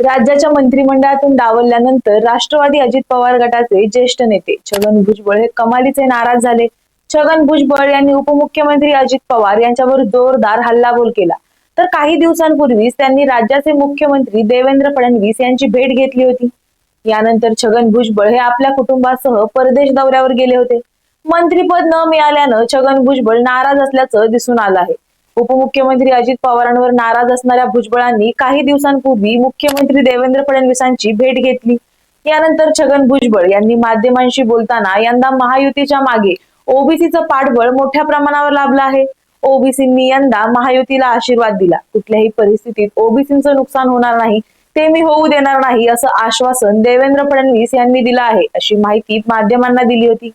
राज्याच्या मंत्रिमंडळातून डावलल्यानंतर राष्ट्रवादी अजित पवार गटाचे ज्येष्ठ नेते छगन भुजबळ हे कमालीचे नाराज झाले. छगन भुजबळ यांनी उपमुख्यमंत्री अजित पवार यांच्यावर जोरदार हल्लाबोल केला. तर काही दिवसांपूर्वीच त्यांनी राज्याचे मुख्यमंत्री देवेंद्र फडणवीस यांची भेट घेतली होती. यानंतर छगन भुजबळ हे आपल्या कुटुंबासह परदेश दौऱ्यावर गेले होते. मंत्रीपद न मिळाल्यानं छगन भुजबळ नाराज असल्याचं दिसून आलं आहे. उपमुख्यमंत्री अजित पवारांवर नाराज असणाऱ्या भुजबळांनी काही दिवसांपूर्वी मुख्यमंत्री देवेंद्र फडणवीसांची भेट घेतली. यानंतर छगन भुजबळ यांनी माध्यमांशी बोलताना यंदा महायुतीच्या मागे ओबीसीचं पाठबळ मोठ्या प्रमाणावर लाभलं आहे. ओबीसींनी यंदा महायुतीला आशीर्वाद दिला. कुठल्याही परिस्थितीत ओबीसींचं नुकसान होणार नाही ते मी होऊ देणार नाही असं आश्वासन देवेंद्र फडणवीस यांनी दिलं आहे अशी माहिती माध्यमांना दिली होती.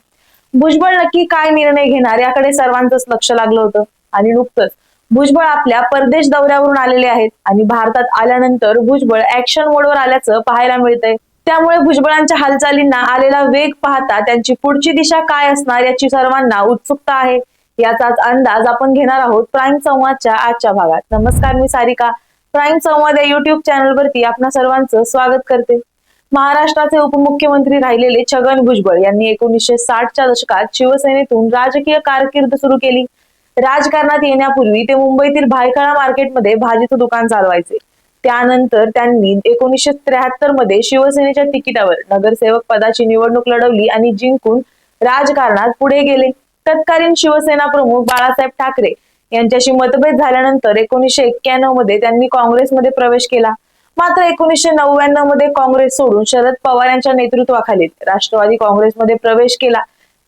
भुजबळ नक्की काय निर्णय घेणार याकडे सर्वांचंच लक्ष लागलं होतं. आणि नुकतंच भुजबळ आपल्या परदेश दौऱ्यावरून आलेले आहेत आणि भारतात आल्यानंतर भुजबळ ऍक्शन मोडवर आल्याचं पाहायला मिळतंय. त्यामुळे भुजबळांच्या हालचालींना आलेला वेग पाहता त्यांची पुढची दिशा काय असणार याची सर्वांना उत्सुकता आहे. याचाच अंदाज आपण घेणार आहोत प्राईम संवादच्या आजच्या भागात. नमस्कार मी सारिका. प्राईम संवाद या युट्यूब चॅनलवरती आपणा सर्वांचं स्वागत करते. महाराष्ट्राचे उपमुख्यमंत्री राहिलेले छगन भुजबळ यांनी एकोणीसशे साठच्या दशकात शिवसेनेतून राजकीय कारकीर्द सुरू केली. राजकारणात येण्यापूर्वी ते मुंबईतील भायखळा मार्केटमध्ये भाजीचं दुकान चालवायचे. त्यानंतर त्यांनी एकोणीसशे त्र्याहत्तरमध्ये शिवसेनेच्या तिकिटावर नगरसेवक पदाची निवडणूक लढवली आणि जिंकून राजकारणात पुढे गेले. तत्कालीन शिवसेना प्रमुख बाळासाहेब ठाकरे यांच्याशी मतभेद झाल्यानंतर एकोणीसशे एक्क्याण्णवमध्ये त्यांनी काँग्रेसमध्ये प्रवेश केला. मात्र एकोणीसशे नव्याण्णवमध्ये काँग्रेस सोडून शरद पवार यांच्या नेतृत्वाखाली राष्ट्रवादी काँग्रेसमध्ये प्रवेश केला.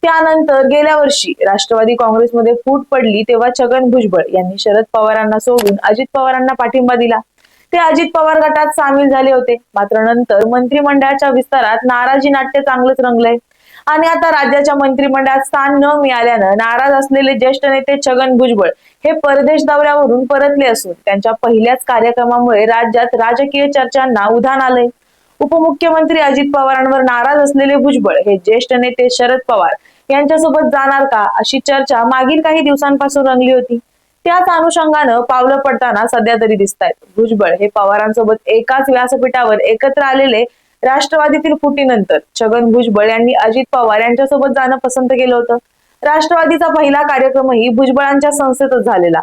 त्यानंतर गेल्या वर्षी राष्ट्रवादी काँग्रेसमध्ये फूट पडली तेव्हा छगन भुजबळ यांनी शरद पवारांना सोडून अजित पवारांना पाठिंबा दिला. ते अजित पवार गटात सामील झाले होते. मात्र नंतर मंत्रिमंडळाच्या विस्तारात नाराजी नाट्य चांगलंच रंगलंय. आणि आता राज्याच्या मंत्रिमंडळात स्थान न मिळाल्यानं नाराज असलेले ज्येष्ठ नेते छगन भुजबळ हे परदेश दौऱ्यावरून परतले असून त्यांच्या पहिल्याच कार्यक्रमामुळे राज्यात राजकीय चर्चांना उधाण आलंय. उपमुख्यमंत्री अजित पवारांवर नाराज असलेले भुजबळ हे ज्येष्ठ नेते शरद पवार यांच्यासोबत जाणार का अशी चर्चा मागील काही दिवसांपासून रंगली होती. त्याच अनुषंगानं पावलं पडताना सध्या तरी दिसत आहेत भुजबळ हे पवारांसोबत एकाच व्यासपीठावर एकत्र आलेले राष्ट्रवादीतील फुटीनंतर छगन भुजबळ यांनी अजित पवार यांच्यासोबत जाणं पसंत केलं होतं. राष्ट्रवादीचा पहिला कार्यक्रमही भुजबळांच्या संस्थेतच झालेला.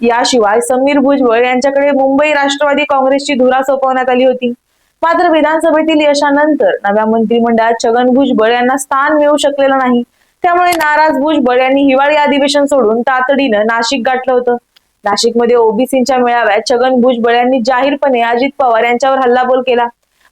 याशिवाय समीर भुजबळ यांच्याकडे मुंबई राष्ट्रवादी काँग्रेसची धुरा सोपवण्यात आली होती. मात्र विधानसभेतील यशानंतर नव्या मंत्रिमंडळात छगन भुजबळ यांना स्थान मिळू शकलेलं नाही. त्यामुळे नाराज भुजबळ यांनी हिवाळी अधिवेशन सोडून तातडीनं नाशिक गाठलं होतं. नाशिकमध्ये ओबीसींच्या मेळाव्यात छगन भुजबळ यांनी जाहीरपणे अजित पवार यांच्यावर हल्लाबोल केला.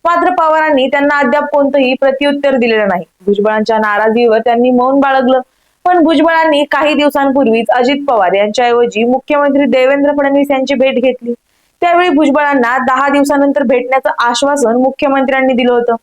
मात्र पवारांनी त्यांना अद्याप कोणतंही प्रत्युत्तर दिलेलं नाही. भुजबळांच्या नाराजीवर त्यांनी मौन बाळगलं. पण भुजबळांनी काही दिवसांपूर्वीच अजित पवार यांच्याऐवजी मुख्यमंत्री देवेंद्र फडणवीस यांची भेट घेतली. त्यावेळी भुजबळांना दहा दिवसानंतर भेटण्याचं आश्वासन मुख्यमंत्र्यांनी दिलं होतं.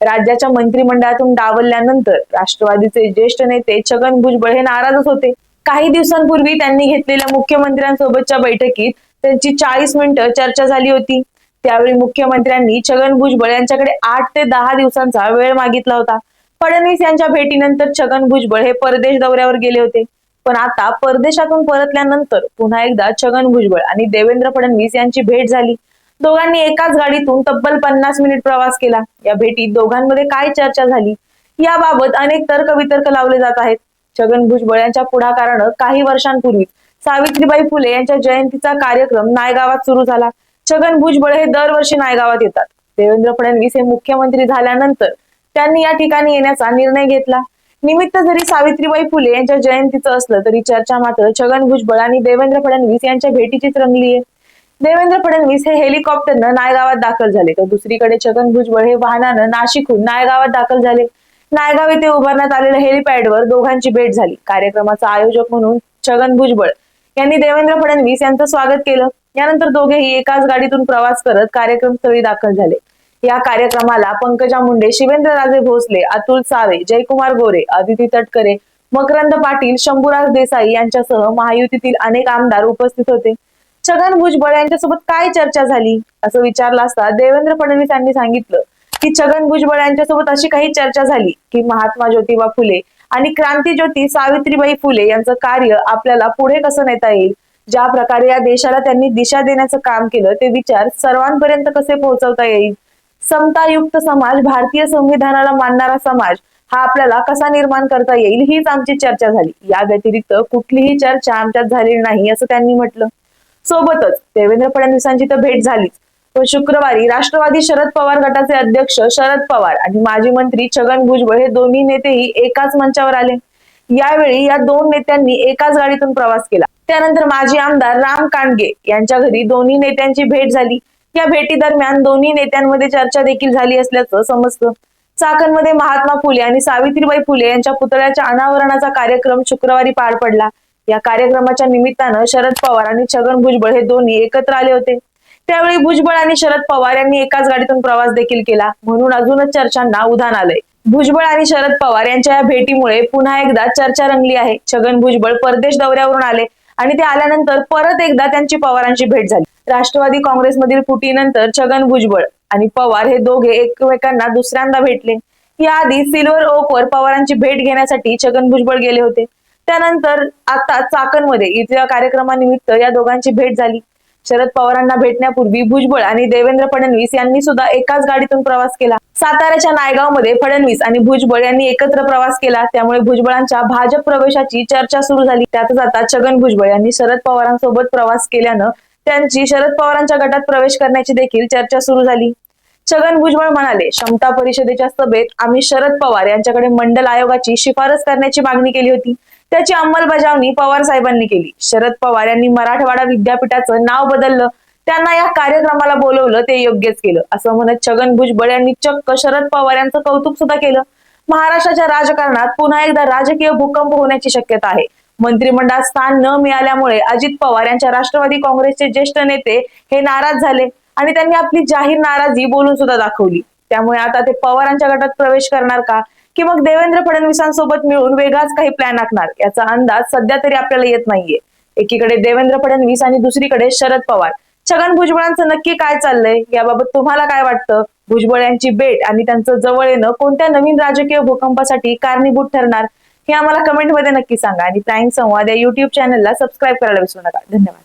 राज्याच्या मंत्रिमंडळातून डावलल्यानंतर राष्ट्रवादीचे ज्येष्ठ नेते छगन भुजबळ हे नाराजच होते. काही दिवसांपूर्वी त्यांनी घेतलेल्या मुख्यमंत्र्यांसोबतच्या बैठकीत त्यांची चाळीस मिनिटं चर्चा झाली होती. त्यावेळी मुख्यमंत्र्यांनी छगन भुजबळ यांच्याकडे आठ ते दहा दिवसांचा वेळ मागितला होता. फडणवीस यांच्या भेटीनंतर छगन भुजबळ हे परदेश दौऱ्यावर गेले होते. पण आता परदेशातून परतल्यानंतर पुन्हा एकदा छगन भुजबळ आणि देवेंद्र फडणवीस यांची भेट झाली. दोघांनी एकाच गाडीतून तब्बल पन्नास मिनिट प्रवास केला. या भेटीत दोघांमध्ये काय चर्चा झाली? याबाबत अनेक तर्क वितर्क लावले जात आहेत. छगन भुजबळ यांच्या पुढाकारानं काही वर्षांपूर्वी सावित्रीबाई फुले यांच्या जयंतीचा कार्यक्रम नायगावात सुरू झाला. छगन भुजबळ हे दरवर्षी नायगावात येतात. देवेंद्र फडणवीस हे मुख्यमंत्री झाल्यानंतर त्यांनी या ठिकाणी येण्याचा निर्णय घेतला. निमित्त जरी सावित्रीबाई फुले यांच्या जयंतीचं असलं तरी चर्चा मात्र छगन भुजबळ आणि देवेंद्र फडणवीस यांच्या भेटीचीच रंगली आहे. देवेंद्र फडणवीस हे हेलिकॉप्टरनं नायगावात दाखल झाले. तर दुसरीकडे छगन भुजबळ हे वाहनानं नाशिकहून नायगावात दाखल झाले. नायगाव येथे उभारण्यात आलेल्या हेलिपॅडवर दोघांची भेट झाली. कार्यक्रमाचा आयोजक म्हणून छगन भुजबळ यांनी देवेंद्र फडणवीस यांचं स्वागत केलं. यानंतर दोघेही एकाच गाडीतून प्रवास करत कार्यक्रम स्थळी दाखल झाले. या कार्यक्रमाला पंकजा मुंडे शिवेंद्र राजे भोसले अतुल सावे जयकुमार गोरे अदिती तटकरे मकरंद पाटील शंभूराज देसाई यांच्यासह महायुतीतील अनेक आमदार उपस्थित होते. छगन भुजबळ यांच्यासोबत काय चर्चा झाली? असं विचारलं असता देवेंद्र फडणवीस यांनी सांगितलं की छगन भुजबळ यांच्यासोबत अशी काही चर्चा झाली की महात्मा ज्योतिबा फुले आणि क्रांतीज्योती सावित्रीबाई फुले यांचं कार्य आपल्याला पुढे कसं नेता येईल? ज्या प्रकारे या देशाला त्यांनी दिशा देण्याचं काम केलं ते विचार सर्वांपर्यंत कसे पोहोचवता येईल? समतायुक्त समाज भारतीय संविधानाला मानणारा समाज हा आपल्याला कसा निर्माण करता येईल हीच आमची चर्चा झाली. या व्यतिरिक्त कुठलीही चर्चा आमच्यात झालेली नाही असं त्यांनी म्हटलं. सोबतच देवेंद्र फडणवीसांची तर भेट झालीच. पण शुक्रवारी राष्ट्रवादी शरद पवार गटाचे अध्यक्ष शरद पवार आणि माजी मंत्री छगन भुजबळ हे दोन्ही नेतेही एकाच मंचावर आले. यावेळी या दोन नेत्यांनी एकाच गाडीतून प्रवास केला. त्यानंतर माजी आमदार राम कांडगे यांच्या घरी दोन्ही नेत्यांची भेट झाली. या भेटी दरम्यान दोन्ही नेत्यांमध्ये चर्चा देखील झाली असल्याचं समजतं. चाकणमध्ये महात्मा फुले आणि सावित्रीबाई फुले यांच्या पुतळ्याच्या अनावरणाचा कार्यक्रम शुक्रवारी पार पडला. या कार्यक्रमाच्या निमित्तानं शरद पवार आणि छगन भुजबळ हे दोन्ही एकत्र आले होते. त्यावेळी भुजबळ आणि शरद पवार यांनी एकाच गाडीतून प्रवास देखील केला. म्हणून अजूनच चर्चांना उधाण आलंय. भुजबळ आणि शरद पवार यांच्या या भेटीमुळे पुन्हा एकदा चर्चा रंगली आहे. छगन भुजबळ परदेश दौऱ्यावरून आले. आणि ते आल्यानंतर परत एकदा त्यांची पवारांची भेट झाली. राष्ट्रवादी काँग्रेसमधील फुटीनंतर छगन भुजबळ आणि पवार हे दोघे एकमेकांना दुसऱ्यांदा भेटले. याआधी सिल्वर ओकवर पवारांची भेट घेण्यासाठी छगन भुजबळ गेले होते. त्यानंतर आता चाकणमध्ये इथल्या कार्यक्रमानिमित्त या दोघांची भेट झाली. शरद पवारांना भेटण्यापूर्वी भुजबळ आणि देवेंद्र फडणवीस यांनी सुद्धा एकाच गाडीतून प्रवास केला. साताऱ्याच्या नायगावमध्ये फडणवीस आणि भुजबळ यांनी एकत्र प्रवास केला. त्यामुळे भुजबळांच्या भाजप प्रवेशाची चर्चा सुरू झाली. त्यातच आता छगन भुजबळ यांनी शरद पवारांसोबत प्रवास केल्यानं त्यांची शरद पवारांच्या गटात प्रवेश करण्याची देखील चर्चा सुरू झाली. छगन भुजबळ म्हणाले क्षमता परिषदेच्या सभेत आम्ही शरद पवार यांच्याकडे मंडल आयोगाची शिफारस करण्याची मागणी केली होती. त्याची अंमलबजावणी पवार साहेबांनी केली. शरद पवार यांनी मराठवाडा विद्यापीठाचं नाव बदललं. त्यांना या कार्यक्रमाला बोलवलं ते योग्यच केलं. असं म्हणत छगन भुजबळ यांनी चक्क शरद पवार यांचं कौतुक सुद्धा केलं. महाराष्ट्राच्या राजकारणात पुन्हा एकदा राजकीय भूकंप होण्याची शक्यता आहे. मंत्रिमंडळात स्थान न मिळाल्यामुळे अजित पवार यांच्या राष्ट्रवादी काँग्रेसचे ज्येष्ठ नेते हे नाराज झाले आणि त्यांनी आपली जाहीर नाराजी बोलून सुद्धा दाखवली. त्यामुळे आता ते पवारांच्या गटात प्रवेश करणार का? की मग देवेंद्र फडणवीसांसोबत मिळून वेगळाच काही प्लॅन आखणार? याचा अंदाज सध्या तरी आपल्याला येत नाहीये. एकीकडे देवेंद्र फडणवीस आणि दुसरीकडे शरद पवार. छगन भुजबळांचं नक्की काय चाललंय? याबाबत तुम्हाला काय वाटतं? भुजबळ यांची भेट आणि त्यांचं जवळ येणं कोणत्या नवीन राजकीय भूकंपासाठी कारणीभूत ठरणार? हे आम्हाला कमेंटमध्ये नक्की सांगा आणि प्राईम संवाद या युट्यूब चॅनलला सबस्क्राईब करायला विसरू नका. धन्यवाद.